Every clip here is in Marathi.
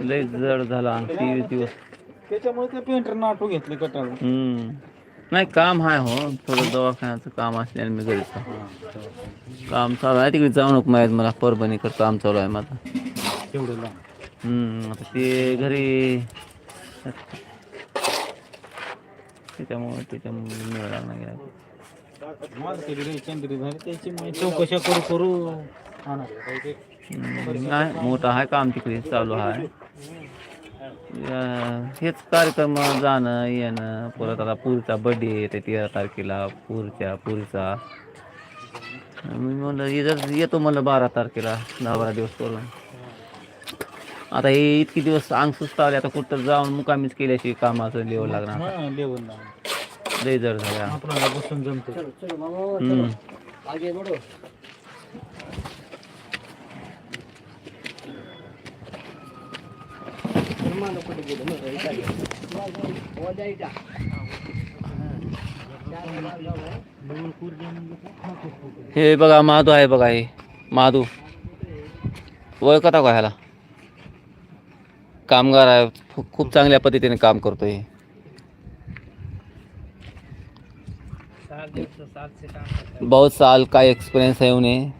लय जड झाला तेवीस दिवस. त्याच्यामुळे त्या पेंटरनं ऑटो घेतले कटाळून. हम्म. नाही काम आहे हो. थोडं दवाखान्याचं काम असल्याने मी घरीच आहे. काम चालू आहे. तिकडे जाऊ नको माहीत मला. परभणीकडे काम चालू आहे माझं. लांब. हम्म. आता ते घरी त्याच्यामुळे त्याच्यामुळे मिळाला नाही आहे. माझं झाली. त्याची चौकशा करू करू. नाही मोठं आहे काम तिकडे चालू आहे? हेच कार्यक्रम जाणं येणं परत आता पुरीचा बड्डे येते तेरा तारखेला पुरच्या पुरीचा. मी म्हणलं जर येतो म्हणलं बारा तारखेला दहा बारा दिवस करून. आता हे इतके दिवस अंग सुस्तावले आता कुठं जाऊन मुकामीच केल्याशिवाय कामाचं लिहावं लागणार हा जड झाल्या आपल्याला बसून जमतो हम्म. हे. बघा महादू आहे बघा हे कामगार आहे, खूप चांगल्या पद्धतीने काम करतोय. बहुत साल का एक्सपीरियंस है उन्हें.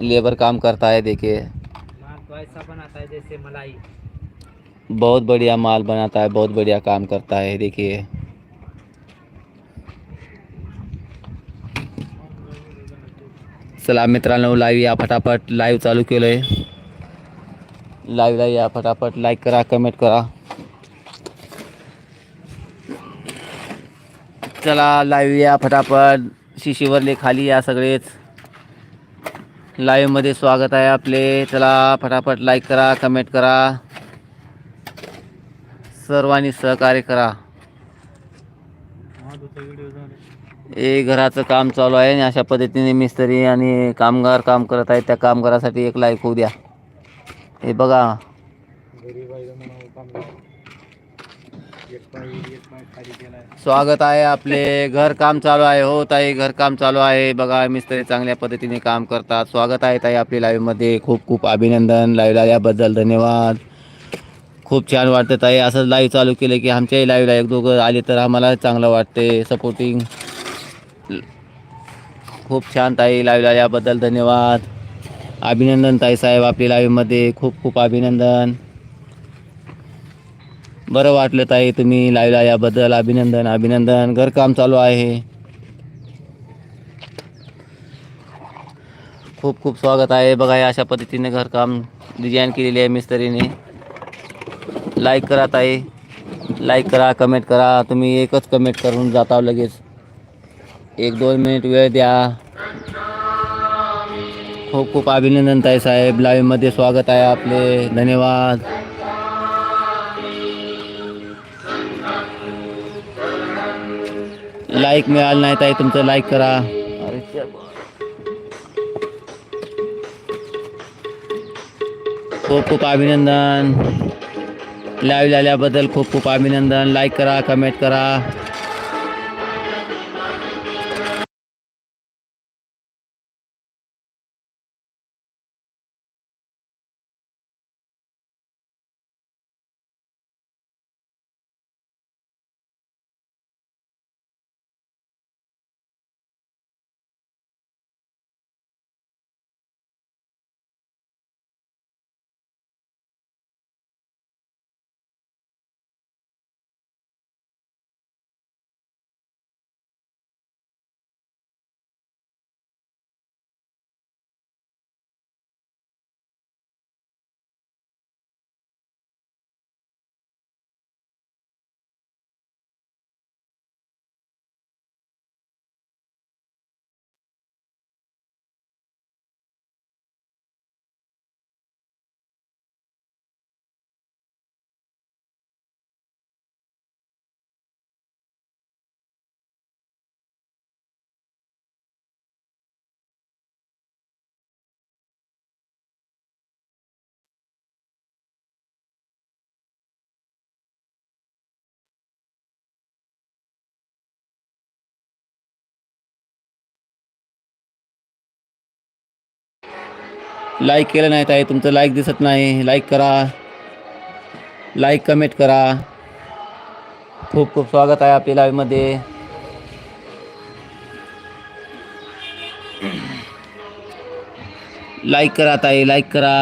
लेबर काम करता है, देखिए. वैसा बनाता है जैसे मलाई। बहुत बढ़िया माल बनाता है बहुत बढ़िया काम करता है देखिए। चला मित्रांनो लाईव्ह या फटाफट लाईव्ह चालू केलं आहे लाईव्हला या फटाफट लाईक करा कमेंट करा. चला लाईव्ह या फटाफट शिशीवरले खाली या सगळेच. लाईव्हमध्ये स्वागत आहे आपले. चला फटाफट लाईक करा कमेंट करा. सर्वांनी सहकार्य करा. हे घराचं काम चालू आहे आणि अशा पद्धतीने मिस्त्री आणि कामगार काम करत आहेत. त्या कामगारासाठी एक लाईक होऊ द्या. हे बघा. स्वागत आहे आपले. घर काम चालू आहे. हो ताई घर काम चालू आहे. बघा मिस्त्री चांगल्या पद्धतीने काम करतात. स्वागत आहे ताई आपली लाईव्हमध्ये खूप खूप अभिनंदन. लाईव्हला याबद्दल धन्यवाद. खूप छान वाटतं ताई. असंच लाईव्ह चालू केलं की आमच्याही लाईव्हला एक दोघं आले तर आम्हाला चांगलं वाटते. सपोर्टिंग खूप छान ताई लाईव्हला याबद्दल धन्यवाद. अभिनंदन ताई साहेब आपली लाईव्हमध्ये खूप खूप अभिनंदन. बरं वाटलं ताई तुम्ही लाईव्हला याबद्दल. अभिनंदन अभिनंदन. घरकाम चालू आहे. खूप खूप स्वागत आहे. बघा अशा पद्धतीने घरकाम डिझाईन केलेली आहे मिस्त्रीने. लाईक करा ताई. लाईक करा कमेंट करा. तुम्ही एकच कमेंट करून जाता लगेच. एक दोन मिनिट वेळ द्या. खूप खूप अभिनंदन ताई साहेब. लाईव्हमध्ये स्वागत आहे आपले. धन्यवाद. लाईक मिळालं नाही ताई तुमचं लाईक करा. खूप खूप अभिनंदन. लाईव्ह झाल्याबद्दल खूप खूप अभिनंदन. लाईक करा कमेंट करा. लाईक केलं नाही ताई तुमचं लाईक दिसत नाही. लाईक करा. लाईक कमेंट करा. खूप खूप स्वागत आहे आपल्या लाईव्हमध्ये लाईक करा ताई लाईक करा.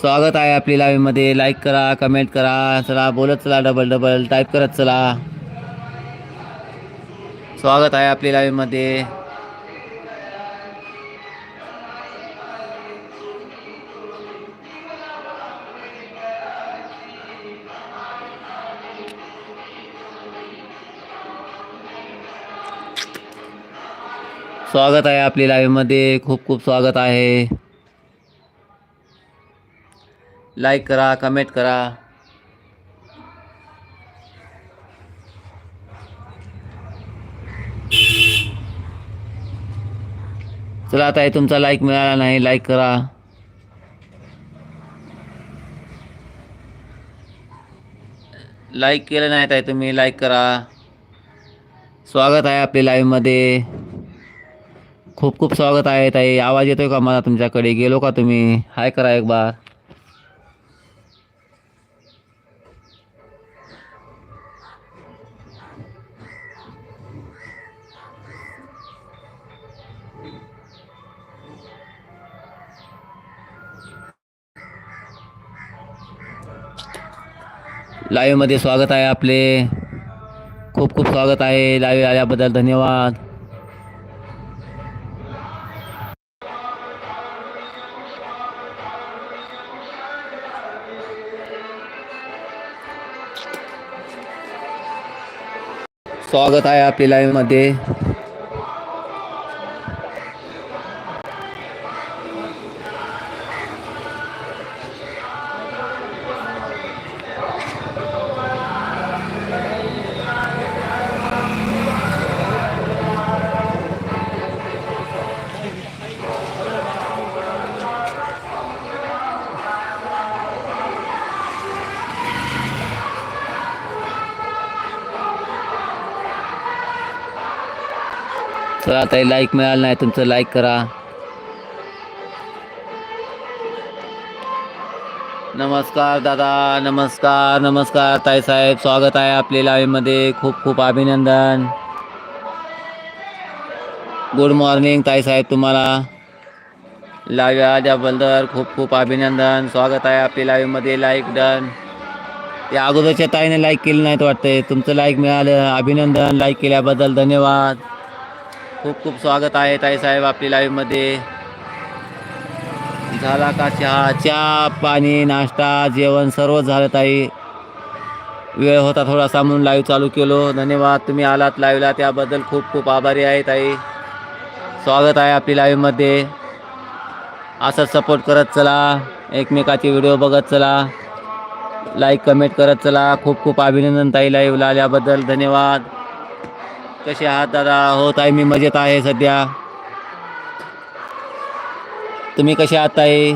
स्वागत आहे आपली लाईव्हमध्ये लाईक करा कमेंट करा. चला बोलत चला डबल डबल टाईप करत चला. स्वागत आहे आपली लाईव्हमध्ये स्वागत आहे आपली लाईव्हमध्ये खूप खूप स्वागत आहे. लाईक करा कमेंट करा. चला आता तुमचा लाईक मिळाला नाही लाईक करा. लाईक केलं नाही ताई तुम्ही लाईक करा. स्वागत आहे आपल्या लाईव्हमध्ये खूप खूप स्वागत आहे ताई. आवाज येतोय का मला तुमच्याकडे? गेलो का तुम्ही? हाय करा एक बार लाईव्हमध्ये स्वागत आहे आपले. खूप खूप स्वागत आहे. लाईव्ह आल्याबद्दल धन्यवाद. स्वागत आहे आपल्या लाईव्हमध्ये तर ताई लाईक मिळालं नाही तुमचं लाईक करा. नमस्कार दादा नमस्कार नमस्कार. ताई साहेब स्वागत आहे आपल्या लाईव्हमध्ये खूप खूप अभिनंदन. गुड मॉर्निंग ताई साहेब तुम्हाला. लाव्या आल्याबद्दल खूप खूप अभिनंदन. स्वागत आहे आपल्या लाईव्हमध्ये लाईक डन या अगोदरच्या ताईने लाईक केलं नाही वाटतंय. तुमचं लाईक मिळालं. अभिनंदन. लाईक केल्याबद्दल धन्यवाद. खूप खूप स्वागत आहे ताईसाहेब आपली लाईव्हमध्ये झाला का चहा? चहा पाणी नाश्ता जेवण सर्व झालं ताई. वेळ होता थोडासा म्हणून लाईव्ह चालू केलो. धन्यवाद तुम्ही आलात लाईव्हला त्याबद्दल खूप खूप आभारी आहे ताई. स्वागत आहे आपली लाईव्हमध्ये असंच सपोर्ट करत चला. एकमेकाचे व्हिडिओ बघत चला. लाईक कमेंट करत चला. खूप खूप अभिनंदन ताई लाईव्हला आल्याबद्दल. धन्यवाद. कसे आहात दादा? होत आहे मी मजेत आहे सध्या. तुम्ही कसे आहात ताई?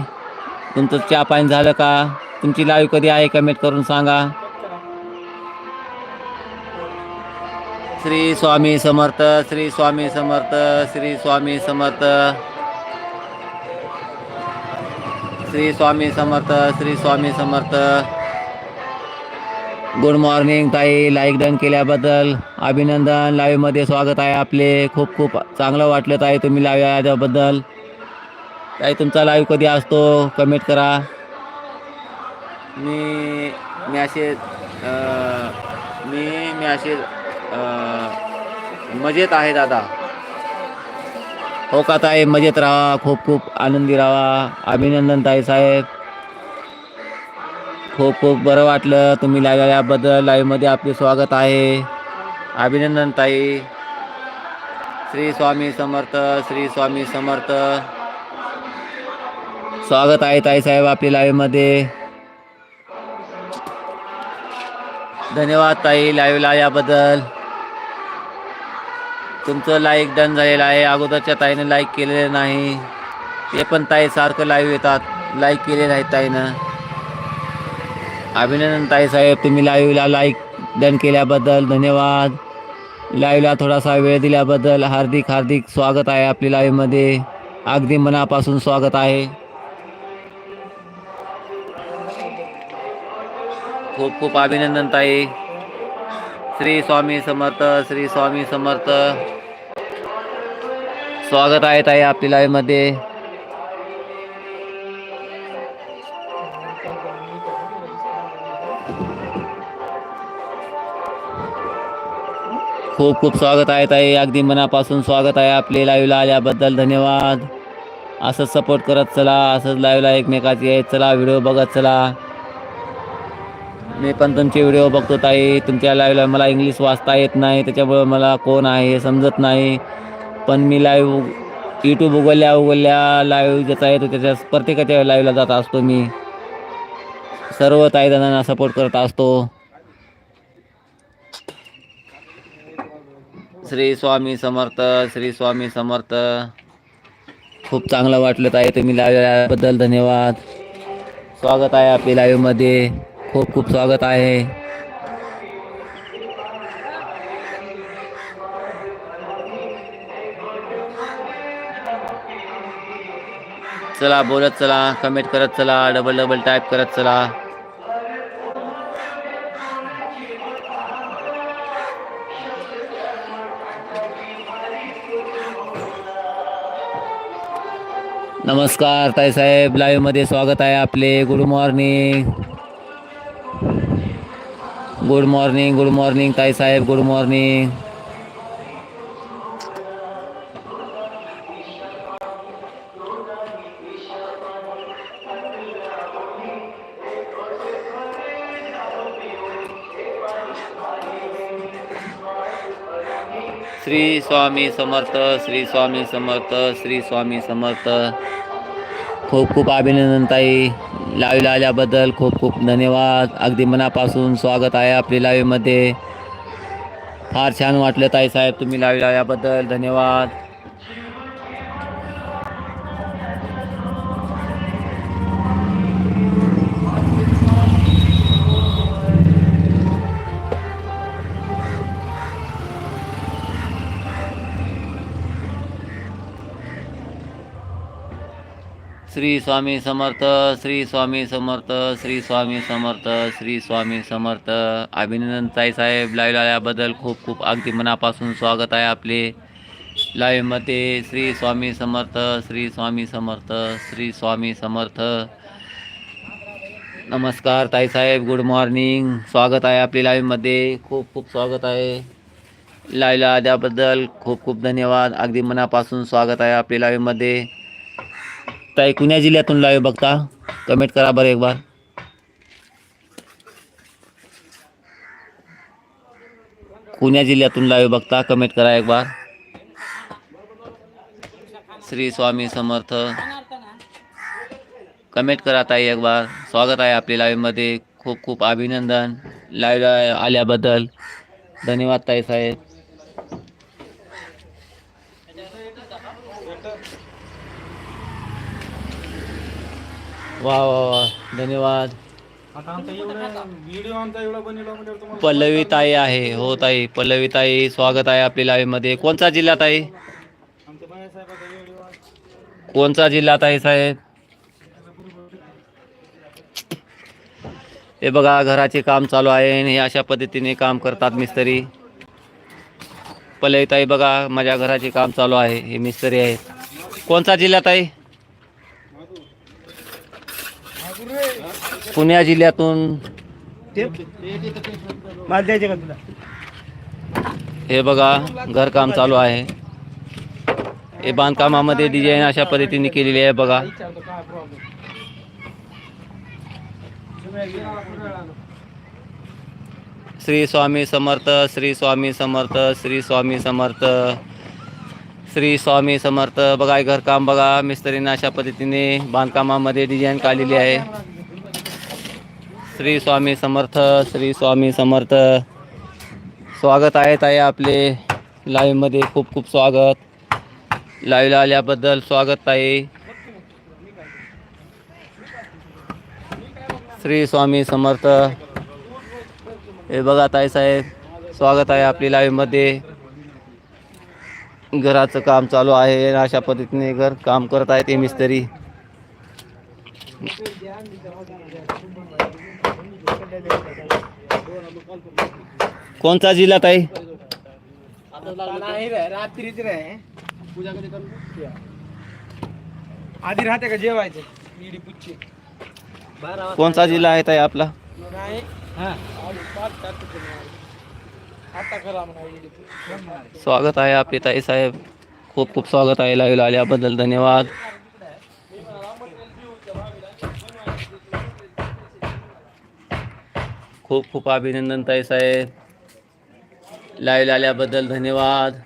तुमचं चहा पाणी झालं का? तुमची लाईव्ह कधी आहे? कमेंट करून सांगा. श्री स्वामी समर्थ श्री स्वामी समर्थ श्री स्वामी समर्थ. श्री स्वामी समर्थ श्री स्वामी समर्थ. गुड मॉर्निंग ताई. लाईक डन केल्याबद्दल अभिनंदन. लाईव्हमध्ये स्वागत आहे आपले. खूप खूप चांगलं वाटलं ताई तुम्ही लाईव्ह आल्याबद्दल ताई तुमचा लाईव्ह कधी असतो? कमेंट करा. मी मॅसेज मी मॅसेज मजेत आहे दादा. हो का ताई? मजेत राहा. खूप खूप आनंदी राहा. अभिनंदन ताई साहेब. खूप खूप बरं वाटलं. तुम्ही लाईव्ह आल्याबद्दल लाईव्हमध्ये आपले स्वागत आहे. अभिनंदन ताई. श्री स्वामी समर्थ श्री स्वामी समर्थ. स्वागत आहे ताई साहेब आपली लाईव्हमध्ये धन्यवाद ताई लाईव्हला याबद्दल. तुमचं लाईक डन झालेलं आहे. अगोदरच्या ताईनं लाईक केलेलं नाही. ते पण ताई सारखं लाईव्ह येतात. लाईक केलेलं आहे ताईनं. अभिनंदन ताईसाहेब तुम्ही लाईव्हला लाईक डन केल्याबद्दल धन्यवाद. लाईव्हला थोडासा वेळ दिल्याबद्दल हार्दिक हार्दिक स्वागत आहे आपली लाईव्हमध्ये. अगदी मनापासून स्वागत आहे. खूप खूप अभिनंदन ताई. श्री स्वामी समर्थ श्री स्वामी समर्थ. स्वागत आहे ताई आपली लाईव्हमध्ये. खूप खूप स्वागत आहे ताई. अगदी मनापासून स्वागत आहे आपले लाईव्हला आल्याबद्दल धन्यवाद. असंच सपोर्ट करत चला असंच लाईव्हला एकमेकाची आहे चला व्हिडिओ बघत चला. मी पण तुमचे व्हिडिओ बघतो ताई. तुमच्या लाईव्हला मला इंग्लिश वाचता येत नाही त्याच्यामुळं मला कोण आहे हे समजत नाही. पण मी लाईव्ह यूट्यूब उघडल्या उघडल्या लाईव्ह ज्याचा येतो त्याच्या प्रत्येकाच्या लाईव्हला जात असतो मी. सर्व ताईदांना सपोर्ट करत असतो. श्री स्वामी समर्थ श्री स्वामी समर्थ. खूप चांगलं वाटलं ताई तुम्ही लाईव्हबद्दल धन्यवाद. स्वागत आहे आपली लाईव्हमध्ये खूप खूप स्वागत आहे. चला बोलत चला कमेंट करत चला डबल डबल टाईप करत चला. नमस्कार ताईसाहेब लाईव्हमध्ये मध्ये स्वागत आहे आपले. Good morning good morning good morning ताईसाहेब good morning Shri Swami Samarth Shri Swami Samarth Shri Swami Samarth. खूप खूप अभिनंदन ताई. लाईव्हला आल्याबद्दल खूप खूप धन्यवाद. अगदी मनापासून स्वागत आहे आपली लाईव्हमध्ये फार छान वाटलं ताई साहेब तुम्ही लाईव्हला आल्याबद्दल. धन्यवाद. श्री स्वामी समर्थ श्री स्वामी समर्थ श्री स्वामी समर्थ श्री स्वामी समर्थ. अभिनंदन ताई साहेब लाईव्ह आल्याबद्दल खूप खूप अगदी मनापासून स्वागत आहे आपले. लाईव्हमध्ये श्री स्वामी समर्थ श्री स्वामी समर्थ श्री स्वामी समर्थ. नमस्कार ताई साहेब गुड मॉर्निंग स्वागत आहे आपली लाईव्हमध्ये खूप खूप स्वागत आहे. लाईव्हला आल्याबद्दल खूप खूप धन्यवाद. अगदी मनापासून स्वागत आहे आपली लाईव्हमध्ये ताई कुण्या जिल्ह्यातून लाईव्ह बघता? कमेंट करा बरं एक बार कुण्या जिल्ह्यातून लाईव्ह बघता? कमेंट करा एक बार श्री स्वामी समर्थ. कमेंट करा ताई एक बार स्वागत आहे आपल्या लाईव्हमध्ये. खूप खूप अभिनंदन लाईव्ह आल्याबद्दल. धन्यवाद ताई साहेब. वा वा वा. धन्यवाद. आता आमचा एवढा व्हिडिओ आमचा एवढा बनवला म्हणजे तुम्हाला पल्लवी ताई आहे. हो ताई. पल्लवी ताई स्वागत आहे आपल्या लाईव्हमध्ये कोणचा जिल्हा ताई? आमच्या बाळासाहेबाचा व्हिडिओ कोणचा जिल्हा ताई साहेब? हे बघा घराचे काम चालू आहे आणि हे अशा पद्धतीने काम करतात मिस्त्री. पल्लवी ताई बघा माझ्या घराचे काम चालू आहे. हे मिस्त्री आहेत. कोणचा जिल्हा ताई? पुण्या जिल्ह्यातून हे बघा घरकाम चालू आहे. हे बांधकामामध्ये डिझाईन अशा पद्धतीने केलेली आहे बघा. श्री स्वामी समर्थ श्री स्वामी समर्थ श्री स्वामी समर्थ. श्री स्वामी समर्थ बघा घरकाम बघा मिस्त्रीनं अशा पद्धतीने बांधकामामध्ये डिझाईन काढलेली आहे. श्री स्वामी समर्थ श्री स्वामी समर्थ. स्वागत आहे ताई आपले लाईव्हमध्ये खूप खूप स्वागत. लाईव्हला आल्याबद्दल स्वागत ताई. श्री स्वामी समर्थ. हे बघा ताई साहेब स्वागत आहे आपली लाईव्हमध्ये घराचं काम चालू आहे अशा पद्धतीने घर काम करत आहे ते मिस्त्री. कोणता जिल्हा ताई? रात्रीच रे पूजा कधी करू आधी राहते का जेवायचं? कोणता जिल्हा आहे ताई आपला? स्वागत आहे आपले ताई साहेब. खूप खूप स्वागत आहे लाईव्ह आल्याबद्दल धन्यवाद. खूप खूप अभिनंदन ताई साहेब. लाईव्ह आल्याबद्दल धन्यवाद.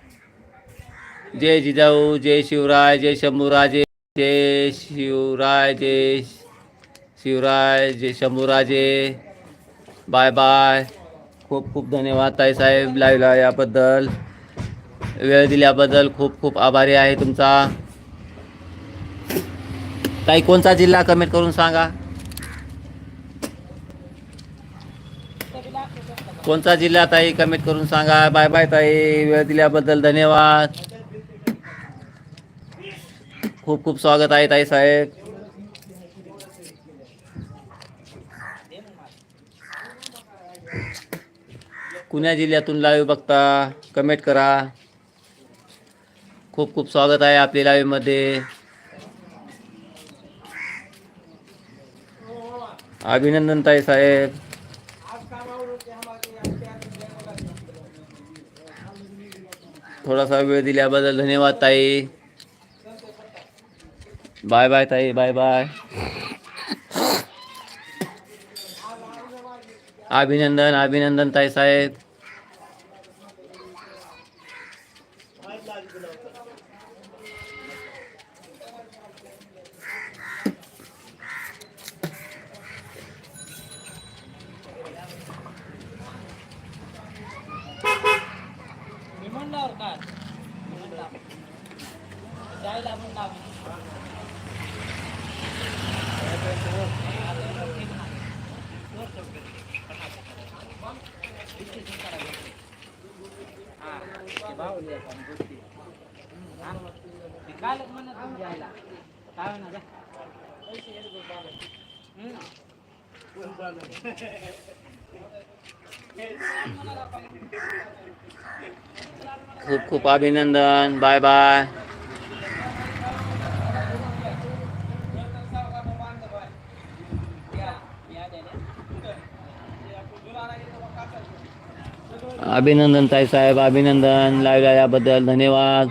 जय जिजाऊ जय शिवराय जय शंभूराजे जय शिवराय जय शिवराय जय शंभूराजे. Bye bye. खूप खूप धन्यवाद ताई साहेब लाईव्ह याबद्दल. वेळ दिल्याबद्दल खूप खूप आभारी आहे तुमचा. ताई कोणता जिल्हा कमेंट करून सांगा? कोणता जिल्हा ताई कमेंट करून सांगा? बाय बाय ताई वेळ दिल्याबद्दल धन्यवाद. खूप खूप स्वागत आहे ताई साहेब. कुण्या जिल्ह्यातून लाईव्ह बघता कमेंट करा. खूप खूप स्वागत आहे आपल्या लाईव्हमध्ये. अभिनंदन ताई साहेब. थोडासा वेळ दिल्याबद्दल धन्यवाद ताई. बाय बाय ताई बाय बाय अभिनंदन अभिनंदन ताईसाहेब साहेब खूप खूप अभिनंदन. Bye bye. अभिनंदन ताई साहेब अभिनंदन. लाईव्ह आल्याबद्दल धन्यवाद.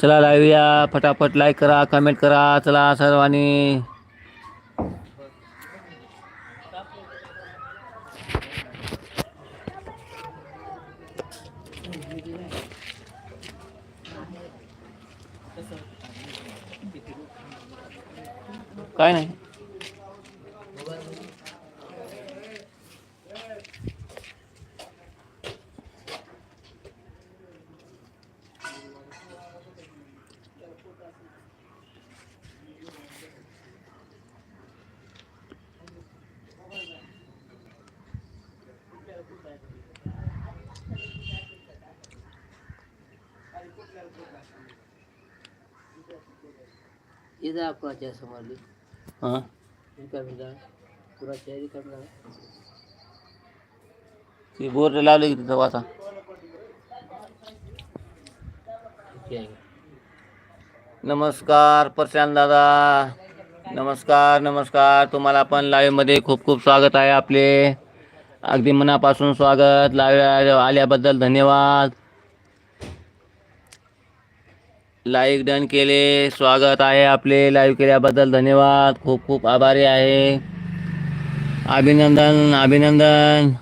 चला लाईव्ह या. फटाफट लाईक करा कमेंट करा. चला सर्वांनी काय नाही समोरली हां. रिकामी रिकामी ती बोर्ड लावले की तिथं वाचा. आहे. नमस्कार प्रशांत दादा. नमस्कार नमस्कार. तुम्हाला पण लाईव्हमध्ये खूप खूप स्वागत आहे आपले. अगदी मनापासून स्वागत. लाईव्ह आल्याबद्दल धन्यवाद. लाईक डन केले स्वागत आहे आपले लाईव्ह केल्याबद्दल धन्यवाद खूप खूप आभारी आहे. अभिनंदन अभिनंदन.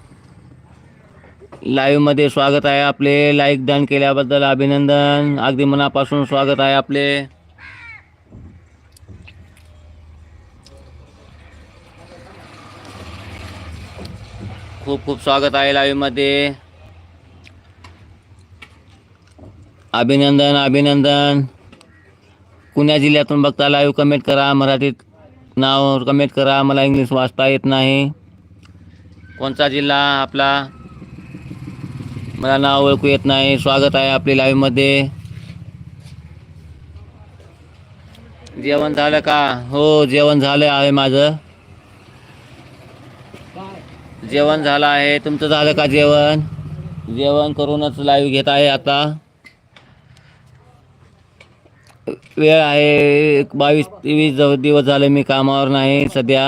लाईव्हमध्ये स्वागत आहे आपले लाईक डन केल्याबद्दल अभिनंदन. अगदी मनापासून स्वागत आहे आपले. खूप खूप स्वागत आहे लाईव्हमध्ये. अभिनंदन अभिनंदन. कुण्या जिल्ह्यातून बघता लाईव्ह कमेंट करा. मराठीत नाव कमेंट करा. मला इंग्लिश वाचता येत नाही. कोणता जिल्हा आपला? मला नाव ओळखू येत नाही. स्वागत आहे आपली लाईव्हमध्ये जेवण झालं का? हो जेवण झालं आहे माझं. जेवण झालं आहे. तुमचं झालं का जेवण? जेवण करूनच लाईव्ह घेत आहे आता. वेळ आहे बावीस तेवीस दिवस झाले मी कामावर नाही सध्या.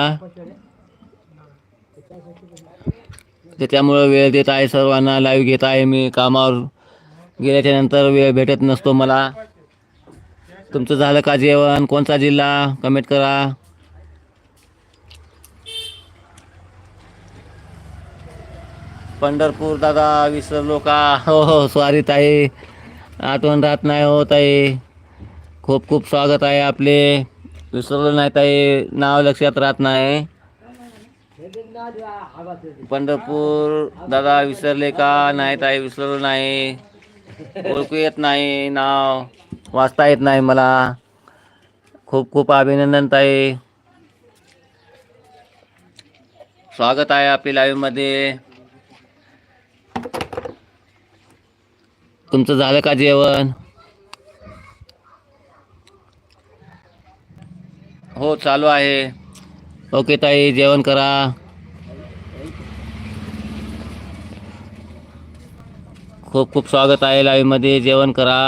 त्याच्यामुळं वेळ देत आहे सर्वांना लाईव्ह घेत आहे मी कामावर. गेल्याच्यानंतर वेळ भेटत नसतो मला. तुमचं झालं का जेवण? कोणता जिल्हा? कमेंट करा. पंढरपूर दादा विसरलो का? हो हो स्वारीत ताई आठवण राहत नाही हो ताई. खूप खूप स्वागत आहे आपले. विसरलो नाही ताई नाव लक्षात राहत नाही. पंढरपूर दादा विसरले का? नाही ताई विसरलो नाही. ओळखू येत नाही नाव वाचता येत नाही मला. खूप खूप अभिनंदन ताई. स्वागत आहे आपली लाईव्हमध्ये तुमचं झालं का जेवण? हो चालू आहे. ओके ताई जेवण करा. खूप खूप स्वागत आहे लाईव्हमध्ये. जेवण करा.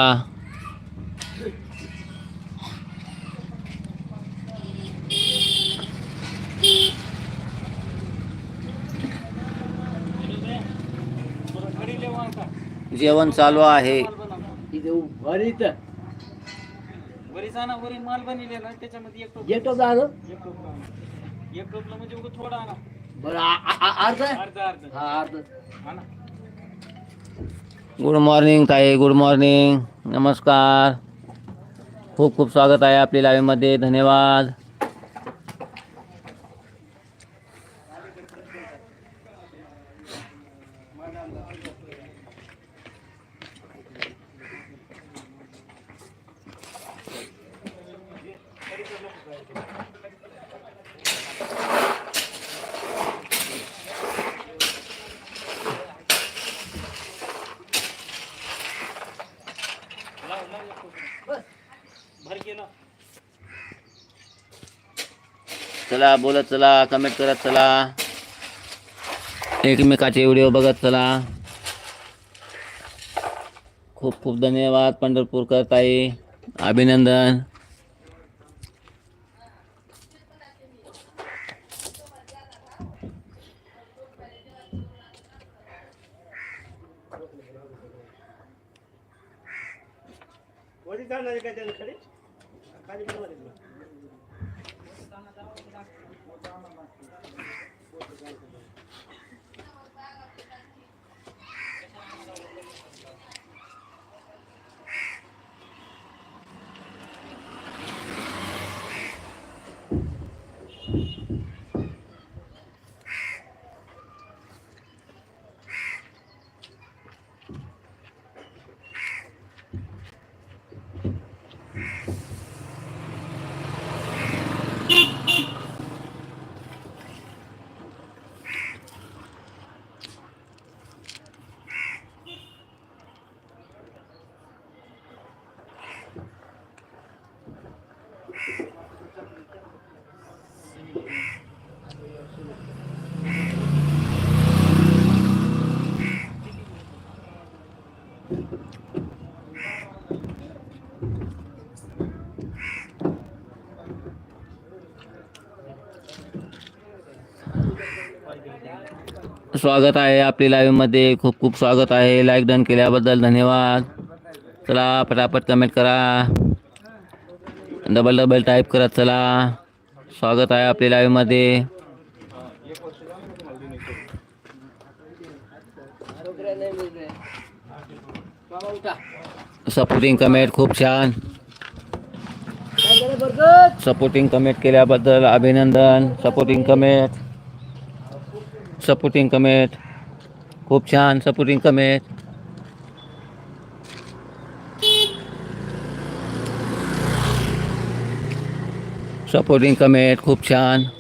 जेवण चालू आहे. माल बनलेला त्याच्यामध्ये एक टोप एक टोपला आणा. एक टोपला म्हणजे उगा थोडा आणा. बरं आ- आ- आ- अर्ध? अर्ध अर्ध. हा अर्ध. आणा गुड मॉर्निंग ताई. गुड मॉर्निंग नमस्कार. खूप खूप स्वागत आहे आपल्या लाईव्हमध्ये धन्यवाद. चला बोलत चला कमेंट करत चला. एकमेकाचे व्हिडिओ बघत चला. खूप खूप धन्यवाद पंढरपूरकर ताई अभिनंदन. स्वागत है आहे आपली लाईव्हमध्ये खूप खूप स्वागत आहे. लाईक डन केल्याबद्दल धन्यवाद. चला पटापट कमेंट करा. डबल डबल टाईप करत चला. स्वागत आहे. बाबा उठा सपोर्टिंग कमेंट खूप छान. सपोर्टिंग कमेंट केल्याबद्दल अभिनंदन. सपोर्टिंग कमेंट सपोर्टिंग कमेंट खूप छान सपोर्टिंग कमेंट सपोर्टिंग कमेंट खूप छान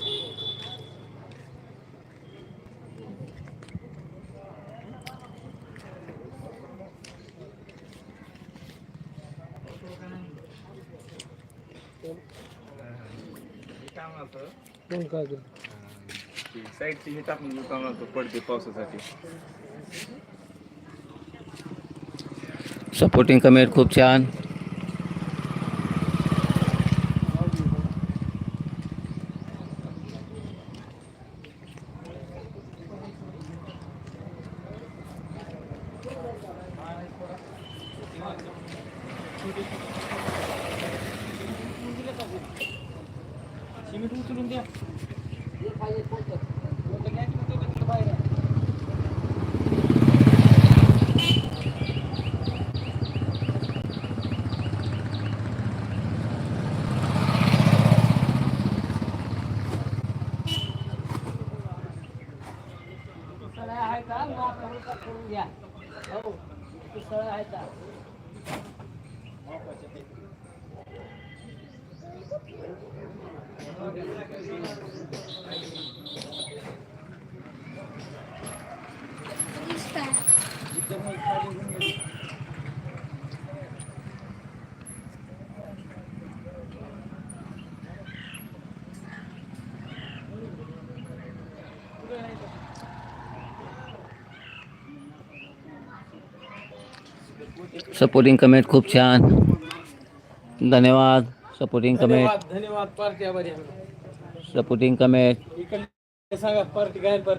कोण काय करतो साईडची हे टाकून दुकान पडते पावसासाठी. सपोर्टिंग कमेंट खूप छान. आपल्याकडे का करून घ्या हो सपोर्टिंग कमेंट खूप छान. धन्यवाद. सपोर्टिंग कमेंट धन्यवाद पार्टी सपोर्टिंग कमेंट इकडे सांगा पार्टी काय पार्टी